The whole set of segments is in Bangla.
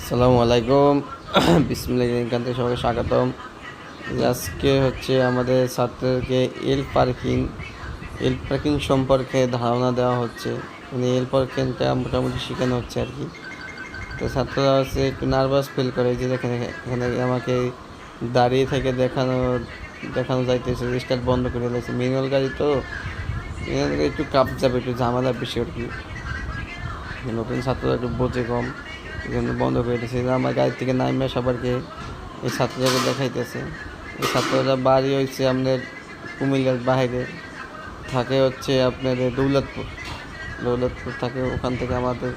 আসসালামু আলাইকুম। বিসমুল্লাহ থেকে সবাইকে স্বাগতম। আজকে হচ্ছে আমাদের ছাত্রদেরকে এল পার্কিং এল পার্কিং সম্পর্কে ধারণা দেওয়া হচ্ছে। মানে এল পার্কিংটা মোটামুটি শেখানো হচ্ছে আর কি। তো ছাত্ররা হচ্ছে একটু নার্ভাস ফিল করে যে এখানে এখানে আমাকে দাঁড়িয়ে থেকে দেখানো দেখানো যাইতেছে, স্টার্ট বন্ধ করে দিয়েছে। ম্যানুয়াল গাড়ি তো ম্যানুয়াল গাড়ি একটু কাপ যাবে, একটু ঝামেলা বেশি আর কি। নতুন ছাত্ররা একটু বোঝে কম। জন্য বন্ধ করে দিয়েছে। আমার গাড়ি থেকে নামে সবারকে এই ছাত্রদেরকে দেখাইতেছে। এই ছাত্ররা বাড়ি হয়েছে আমাদের কুমিল্লার বাইরে। থাকে হচ্ছে আপনার দৌলতপুর। দৌলতপুর থাকে ওখান থেকে আমাদের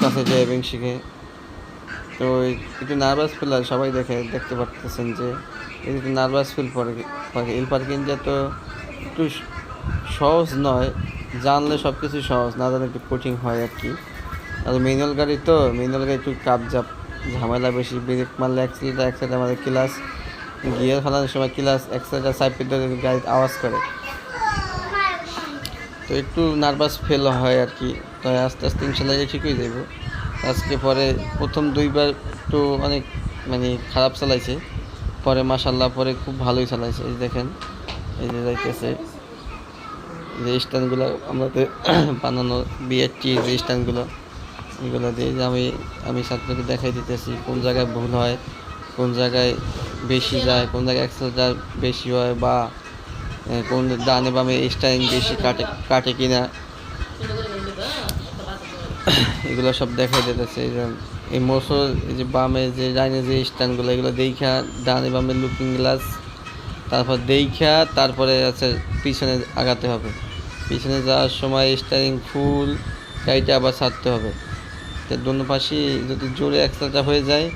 কাছে ড্রাইভিং শিখে। তো একটু নার্ভাস ফিল হয় সবাই দেখে, দেখতে পারতেছেন যে একটু নার্ভাস ফিল করে করে পার্কিং যে তো একটু সহজ নয়। জানলে সব কিছু সহজ, না জানলে একটু কঠিন হয় আর কি। আর ম্যানুয়াল গাড়ি তো ম্যানুয়াল গাড়ি একটু কাপ জাপ ঝামেলা বেশি ব্রেক মারলে অ্যাক্সিলেটার অ্যাক্সিলেটার আমাদের ক্লাস গিয়ার ফেলানোর সময় ক্লাস অ্যাক্সিলেটার সাইড ধরে গাড়ি আওয়াজ করে। তো একটু নার্ভাস ফেল হয় আর কি তো আস্তে আস্তে ইনশাল্লাহ ঠিক হয়ে যাব আজকে পরে প্রথম দুইবার একটু অনেক মানে খারাপ চালাইছে, পরে মাসাল্লাহ পরে খুব ভালোই চালাইছে, এই দেখেন, এই যে যাইতেছে। যে স্ট্যান্ডগুলো আমাদের বানানো বিএটি যে স্ট্যান্ডগুলো এগুলো দিয়ে যে আমি আমি ছাত্রকে দেখাই দিতেছি কোন জায়গায় ভুল হয়, কোন জায়গায় বেশি যায়, কোন জায়গায় অ্যাক্সেলটার বেশি হয় বা কোন ডানে বামে স্টারিং বেশি কাটে কাটে কিনা। এগুলো সব দেখাই দিতেছে। এই মোসর যে বামে যে ডাইনে যে স্ট্যান্ডগুলো, এগুলো দেখা ডানে বামে লুকিং গ্লাস তারপর দেখা তারপরে আছে পিছনে আগাতে হবে। পিছনে যাওয়ার সময় স্টারিং ফুল, গাড়িটা আবার ছাড়তে হবে। দোনো পাশে যদি জোরে অ্যাক্সেলটা হয়ে যায়,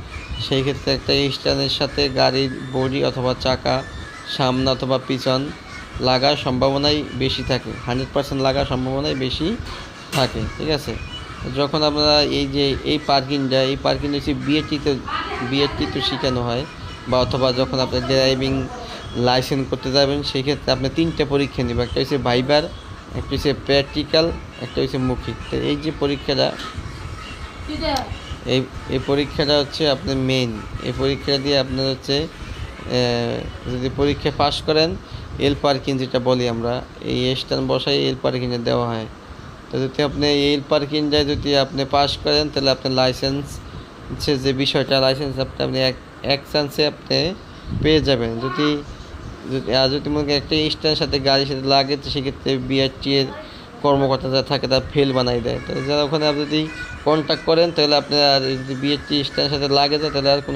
সেই ক্ষেত্রে একটা স্ট্যান্ডের সাথে গাড়ির বডি অথবা চাকা, সামনে অথবা পিছন লাগার সম্ভাবনাই বেশি থাকে। হান্ড্রেড পার্সেন্ট লাগার সম্ভাবনাই বেশি থাকে, ঠিক আছে? যখন আমরা এই যে, এই পার্কিংটা, এই পার্কিং হচ্ছে বিএটিতে বিএটিতে শেখানো হয়, বা অথবা যখন আপনি ড্রাইভিং লাইসেন্স করতে যাবেন, সেই ক্ষেত্রে আপনি তিনটে পরীক্ষা নেবেন। একটা হচ্ছে ভাইবার, একটা হচ্ছে প্র্যাকটিক্যাল, একটা হচ্ছে মৌখিক। তো এই যে পরীক্ষাটা এই এই পরীক্ষাটা হচ্ছে আপনার মেইন এই পরীক্ষা দিয়ে আপনার হচ্ছে যদি পরীক্ষা পাশ করেন এল পার্কিং যেটা বলি আমরা, এই স্ট্যান্ড বসাই এল পার্কিংয়ে দেওয়া হয়। তো যদি আপনি এল পার্কিংটা যদি আপনি পাশ করেন, তাহলে আপনার লাইসেন্স হচ্ছে যে বিষয়টা লাইসেন্স আপনি আপনি এক এক চান্সে আপনি পেয়ে যাবেন। যদি যদি আর যদি মনে একটা স্ট্যান্ডের সাথে গাড়ির সাথে লাগে, তো সেক্ষেত্রে বিআরটি এর কর্মকর্তা যারা থাকে তারা ফেল বানাই দেয়। তো যারা ওখানে আপনি যদি কন্ট্যাক্ট করেন, তাহলে আপনার বিএসটি স্ট্যান্ডের সাথে লাগে যায়, তাহলে আর কোনো